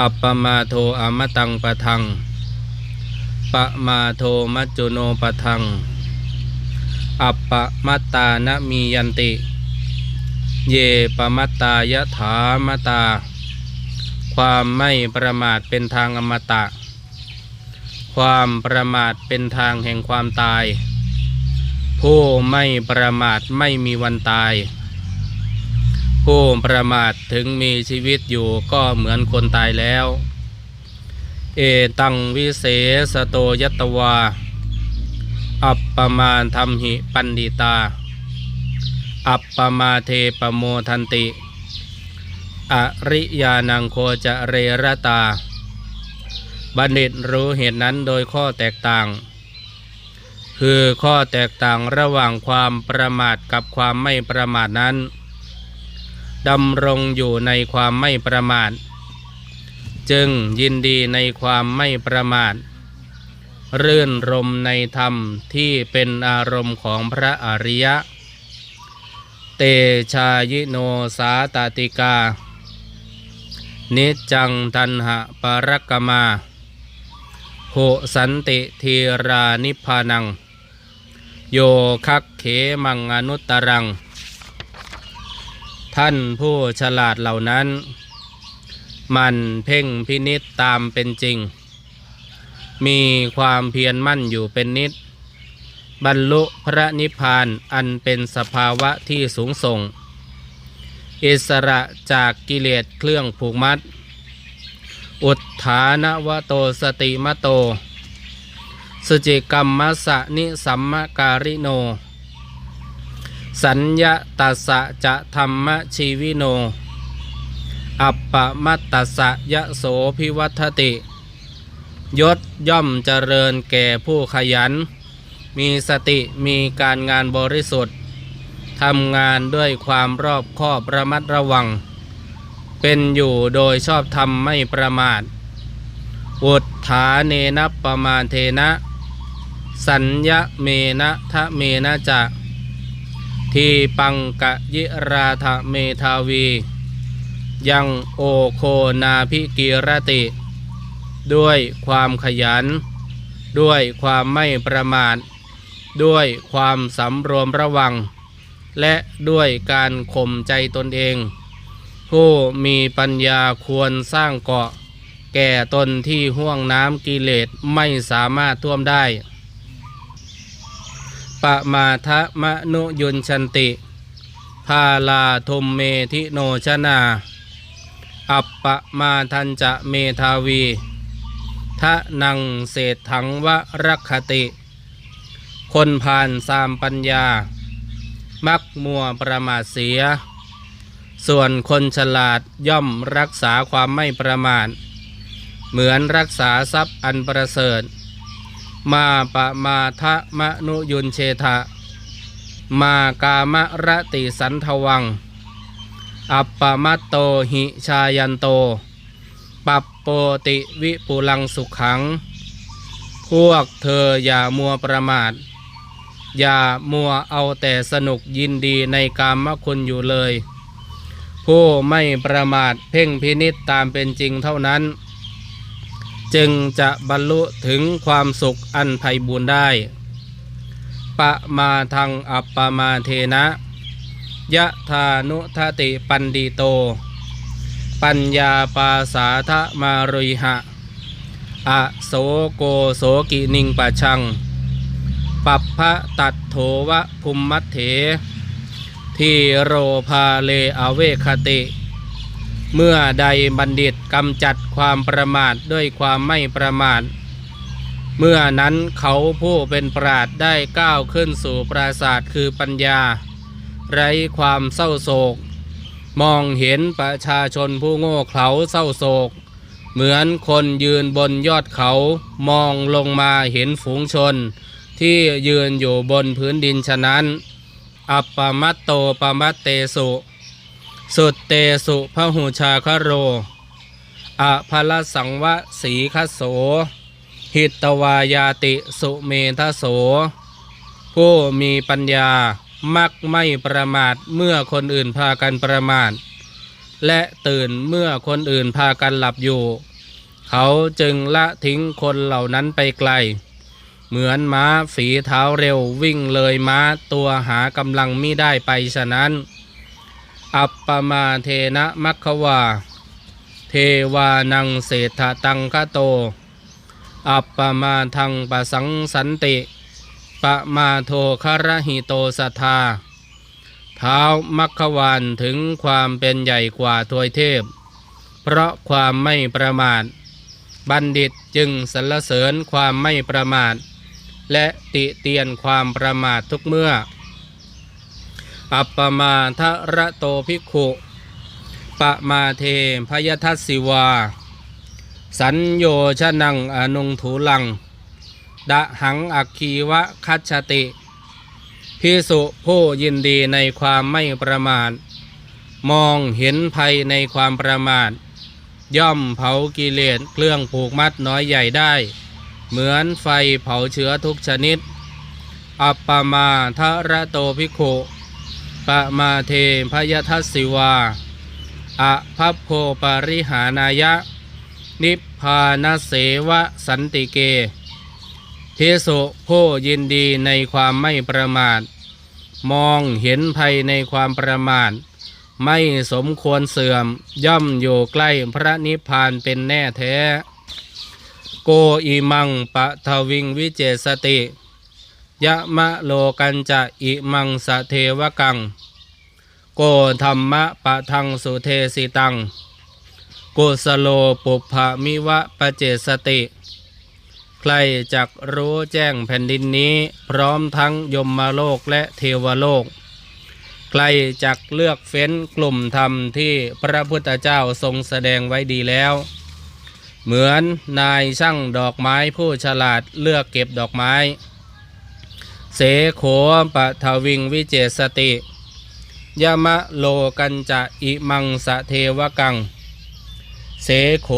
อัปปมาโทอมตังปะทังปะมาโทมัจจุโนปะทัง อัปปมัตตานมียันติ เยปมัตตายะถามตา ความไม่ประมาทเป็นทางอมตะ ความประมาทเป็นทางแห่งความตาย ผู้ไม่ประมาทไม่มีวันตาย ผู้ประมาทถึงมีชีวิตอยู่ก็เหมือนคนตายแล้ว เอตังวิเศษโตยตวา อัปปมาธรรมหิปันดิตา อัปปมาเทปโมทันติ อริยานังโคจะเรรตา บัณฑิตรู้เหตุนั้นโดยข้อแตกต่าง คือข้อแตกต่างระหว่างความประมาทกับความไม่ประมาทนั้น ดำรงอยู่ในความไม่ประมาท จึงยินดีในความไม่ประมาท รื่นรมในธรรมที่เป็นอารมณ์ของพระอริยะ เตชายิโนสาตติกา นิจังทันหะปรกมาโหสันติทีรานิพพานัง โยคักเขมังอนุตตรัง ท่านผู้ฉลาดเหล่านั้น มันเพ่งพินิษตามเป็นจริง มีความเพียรมั่นอยู่เป็นนิด บรรลุพระนิพพานอันเป็นสภาวะที่สูงส่ง อิสระจากกิเลสเครื่องผูกมัด อุทธานวโตสติมโต สุจิกรรมมะสะนิสัมมการิโน สัญญาตัสะจะธรรมชีวิโน อัปปมัตตัสะยะโสพิวัตติ ยศย่อมเจริญแก่ผู้ขยัน มีสติมีการงานบริสุทธิ์ทำงานด้วยความรอบคอบระมัดระวัง เป็นอยู่โดยชอบธรรมไม่ประมาทอุทธาเนนะประมาณเทนะ สัญญะเมนะทะเมนะจะ ทีปังกะยิราธเมทาวี ยังโอโคนาพิกิรติ ด้วยความขยัน ด้วยความไม่ประมาท ด้วยความสำรวมระวัง และด้วยการข่มใจตนเอง ผู้มีปัญญาควรสร้างเกาะ แก่ตนที่ห่วงน้ำกิเลสไม่สามารถท่วมได้ ปะมาทะมะนุยุนชันติ พาลาทมเมทิโนชนา อัปปะมาทันจะเมทาวีทะนังเศษถังวรักขติ คนผ่านสามปัญญา มักมัวประมาทเสีย ส่วนคนฉลาดย่อมรักษาความไม่ประมาท เหมือนรักษาทรัพย์อันประเสริฐ มาปะมาทะมะนุยุนเชทะ มากามะระติสันทวัง อัปปมัตโตหิชายันโต ปัปโปติวิปุลังสุขขัง พวกเธออย่ามัวประมาท อย่ามัวเอาแต่สนุกยินดีในกามคุณอยู่เลย ผู้ไม่ประมาทเพ่งพินิษตามเป็นจริงเท่านั้น จึงจะบรรลุถึงความสุขอันไพบูรได้ปะมาทังอัปปมาเทนะ ยะธานุทติปันดีโต ปัญญาปาสาทะมารุหะ อโสโกโสกินิงปะชัง ปัปพะตัดโถวะภูมิมัตเถ ทีโรพาเลอเวคติ เมื่อใดบัณฑิตกำจัดความประมาทด้วยความไม่ประมาท เมื่อนั้นเขาผู้เป็นปราดได้ก้าวขึ้นสู่ปราศาสตร์คือปัญญา ไร้ความเศร้าโศก มองเห็นประชาชนผู้โง่เขลาเศร้าโศก เหมือนคนยืนบนยอดเขามองลงมาเห็นฝูงชน ที่ยืนอยู่บนพื้นดินฉะนั้น อัปปมัตโตปมัตเตสุ สุดเตสุพหูชาคโรอภลสังวะสีคโส หิตตวายาติสุเมทโส ผู้มีปัญญามักไม่ประมาทเมื่อคนอื่นพากันประมาท และตื่นเมื่อคนอื่นพากันหลับอยู่ เขาจึงละทิ้งคนเหล่านั้นไปไกล เหมือนม้าฝีเท้าเร็ววิ่งเลยม้าตัวหากำลังมิได้ไปฉะนั้น อัปปมาเทนะมัคควา เทวานังเศรษฐตังคโต อัปปมาทังปะสังสันติ ปะมาโทคารหิโตสทา เท้ามัคควานถึงความเป็นใหญ่กว่าทวยเทพ เพราะความไม่ประมาท บัณฑิตจึงสรรเสริญความไม่ประมาท และติเตียนความประมาททุกเมื่อ อัปปมาทะระโตภิกขุปะมาเทพยทัสสิวา สัญโยชนังอนุงถูลัง ดะหังอักคีวะคัจฉติพิสุผู้ยินดีในความไม่ประมาทมองเห็นภัยในความประมาทย่อมเผากิเลสเครื่องผูกมัดน้อยใหญ่ได้ เหมือนไฟเผาเชื้อทุกชนิด อัปปมาทะระโตภิกขุ ปะมาเทพยทัสสิวาอะพัพโพปริหานายะ นิพพานเสวะสันติเกพิสุผู้ยินดีในความไม่ประมาท มองเห็นภัยในความประมาท ไม่สมควรเสื่อมย่อมอยู่ใกล้พระนิพพานเป็นแน่แท้ โกอิมังปะทวิงวิเจสติ ยะมะโลกันจะอิมังสะเทวกัง โกธรรมะปะทังสุเทสิตัง กุสโลปุพพมิวะปะเจสติ ใครจักรู้แจ้งแผ่นดินนี้พร้อมทั้งยมมาโลกและเทวโลก ใครจักเลือกเฟ้นกลุ่มธรรมที่พระพุทธเจ้าทรงแสดงไว้ดีแล้ว เหมือนนายช่างดอกไม้ผู้ฉลาดเลือกเก็บดอกไม้ เสโขปะทวิงวิเจสติยมะโลกันจะอิมังสะเทวกัง เสโข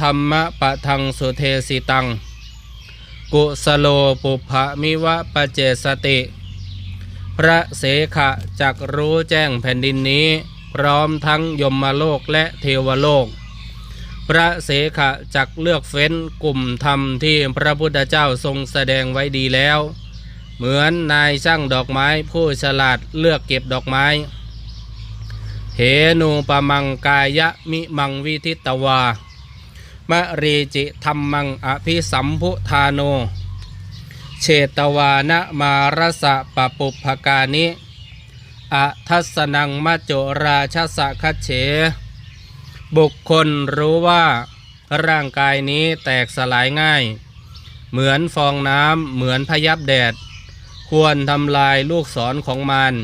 ธรรมะปะทังสุเทสิตัง กุสโลปุพพมิวะปะเจสติ พระเสขะจักรู้แจ้งแผ่นดินนี้ พร้อมทั้งยมโลกและเทวโลก พระเสขะจักเลือกเฟ้นกลุ่มธรรมที่พระพุทธเจ้าทรงแสดงไว้ดีแล้ว เหมือนนายช่างดอกไม้ผู้ฉลาดเลือกเก็บดอกไม้ เหนูปมังกายะมิมังวิทิตวามะรีจิธรรมังอภิสัมพุทาโน เชตวานะมารสะปะปุพกานิอะทัสนังมัจโจราชสะคัเฉ บุคคลรู้ว่าร่างกายนี้แตกสลายง่าย เหมือนฟองน้ำเหมือนพยับแดด ควรทำลายลูกศรของมาร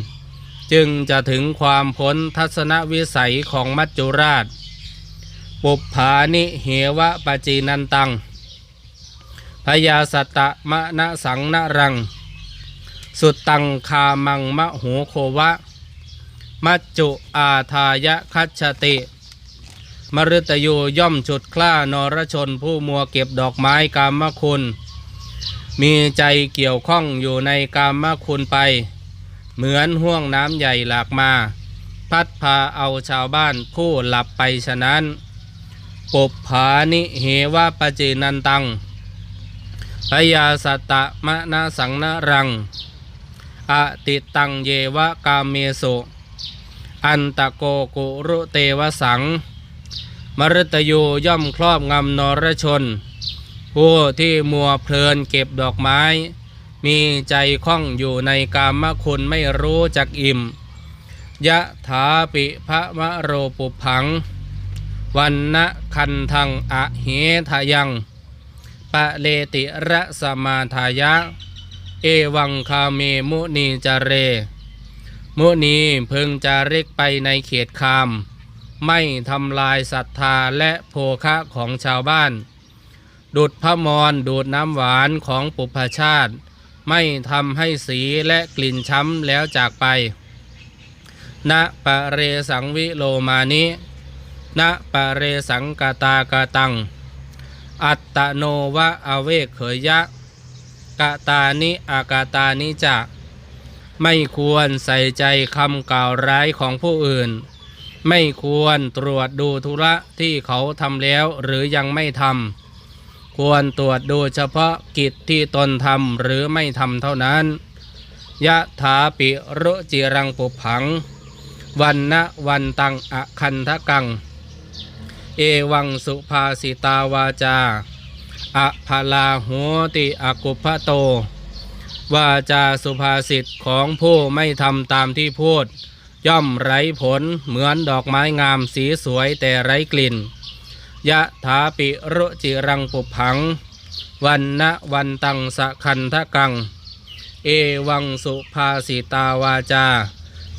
จึงจะถึงความพ้นทัศนวิสัยของมัจจุราช ปุปผานิเหวะปจีนันตังพยาสัตตะมะนะสังนะรัง สุดตังคามังมะโหโควะ มัจจุอาทายะคัจฉติ มฤตยูย่อมฉุดคล้านรชนผู้มัวเก็บดอกไม้กามคุณ มีใจเกี่ยวข้องอยู่ในกามคุณไป เหมือนห่วงน้ำใหญ่หลากมา พัดพาเอาชาวบ้านผู้หลับไปฉะนั้นปุปผานิเหวะปจีนันตังพยาสตะมะนะสังนะรัง อติตังเยวะกามเมสุอันตะโกกุรุเตวสังมฤตยูย่อมครอบงำนรชน ผู้ที่มัวเพลินเก็บดอกไม้ มีใจคล่องอยู่ในกามคุณไม่รู้จักอิ่ม ยะถาปิพระมะโรปุพัง วันนะคันทังอะเหทายัง ปะเลติระสมาทายะ เอวังคาเมมุนีจเร มุนีพึงจาริกไปในเขตคาม ไม่ทำลายศรัทธาและโภคะของชาวบ้าน ดุดพระมรดูดน้ำหวานของปุพชาติ ไม่ทำให้สีและกลิ่นช้ำแล้วจากไป ณปะเรสังวิโลมานิ ณปะเรสังกตากาตัง อัตตโนวะอเวกเขยยะกะตานิอากาตานิจะไม่ควรใส่ใจคำกล่าวร้ายของผู้อื่น ไม่ควรตรวจดูธุระที่เขาทำแล้วหรือยังไม่ทำ ควรตรวจดูเฉพาะกิจที่ตนทำหรือไม่ทำเท่านั้น ยะถาปิรุจิรังปุผัง วันนะวันตังอคันทะกัง เอวังสุภาสิตาวาจาอะพลาหัวติอากุพะโต วาจาสุภาษิตของผู้ไม่ทำตามที่พูด ย่อมไร้ผลเหมือนดอกไม้งามสีสวยแต่ไร้กลิ่น ยะถาปิรุจิรังปุผัง วันนะวันตังสะคันทะกัง เอวังสุภาสิตาวาจา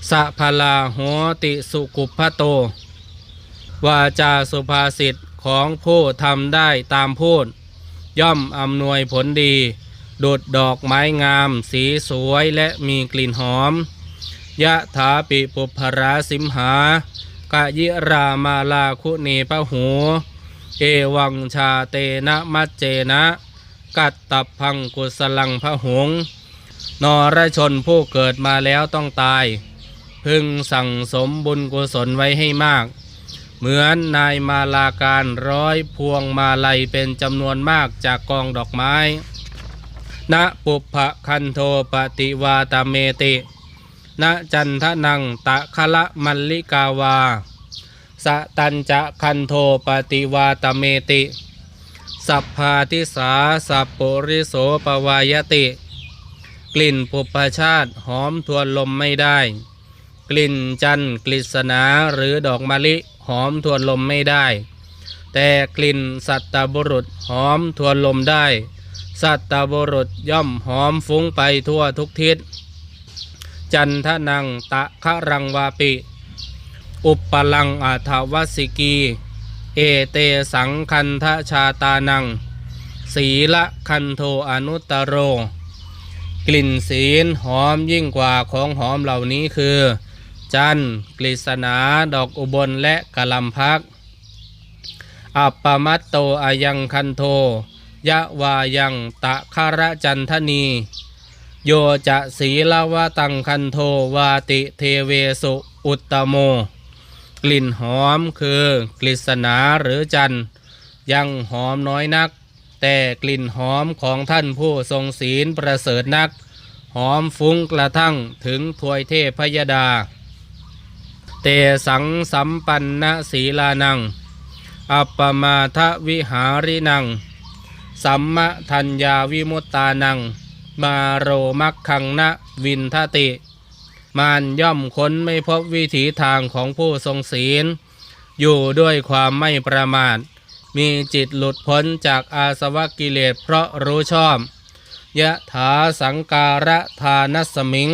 สะพลาหัวติสุกุพะโต วาจาสุภาษิตของผู้ทำได้ตามพูด ย่อมอำนวยผลดีดุดดอกไม้งาม สีสวยและมีกลิ่นหอม ยะถาปิปุพราสิมหากะยิรามาลาคุเนปะหู เอวังชาเตนะมัจเจนะ กัตตพังกุสลังพะหงนรชนผู้เกิดมาแล้วต้องตาย พึงสั่งสมบุญกุศลไว้ให้มาก เหมือนนายมาลาการร้อยพวงมาลัยเป็นจำนวนมากจากกองดอกไม้ณปุพพะคันโทปฏิวาตาเมติณจันทนังตะคะละมัลลิกาวา สตันจะคันโทปฏิวาตเมติ สัพพาทิสาสัพปุริโสปวายติ กลิ่นปุปชาติหอมทวนลมไม่ได้ กลิ่นจันทร์กฤษณาหรือดอกมะลิหอมทวนลมไม่ได้ แต่กลิ่นสัตตบุรุษหอมทวนลมได้ สัตตบุรุษย่อมหอมฟุ้งไปทั่วทุกทิศ จันทนังตะคะรังวาปิ อุปปลังอาทวสิกี เอเตสังคันทชาตานังสีละคันโทอนุตโร กลิ่นศีลหอมยิ่งกว่าของหอมเหล่านี้คือ จันกฤษณาดอกอุบลและกะลำพัก อัปปมัตโตอายังคันโท ยะวายังตะคาระจันทนีโยจะศีลวะตังคันโทวาติเทเวสุอุตตโม กลิ่นหอมคือกฤษณาหรือจันยังหอมน้อยนัก แต่กลิ่นหอมของท่านผู้ทรงศีลประเสริฐนัก หอมฟุ้งกระทั่งถึงถวยเทพยดา เตสังสัมปันนศีลานัง อัปปมาทวิหารินัง สัมมะทัญญาวิมุตตานัง มาโรมักขังนะวินทติ มานย่อมค้นไม่พบวิถีทางของผู้ทรงศีล อยู่ด้วยความไม่ประมาท มีจิตหลุดพ้นจากอาสวะกิเลสเพราะรู้ชอบ ยะถาสังการะทานัสมิง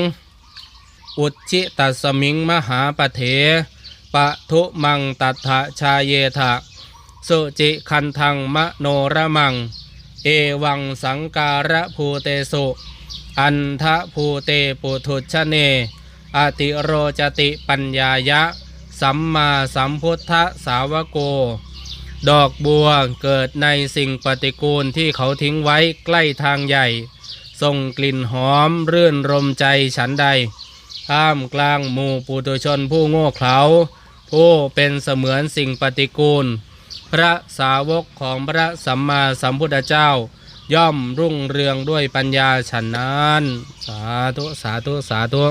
อุจชิตัสมิงมหาปเถปะทุมังตัทะชาเยทะสุจิคันทังมโนระมัง เอวังสังการะภูเตสุอันทะภูเตปุถุชเน อติโรจติปัญญายะ สัมมาสัมพุทธสาวโก ดอกบัวเกิดในสิ่งปฏิกูลที่เขาทิ้งไว้ใกล้ทางใหญ่ ส่งกลิ่นหอมรื่นรมใจฉันใด ท่ามกลางหมู่ปุถุชนผู้โง่เขลาผู้เป็นเสมือนสิ่งปฏิกูล พระสาวกของพระสัมมาสัมพุทธเจ้า ย่อมรุ่งเรืองด้วยปัญญาฉันนั้น สาธุ สาธุ สาธุ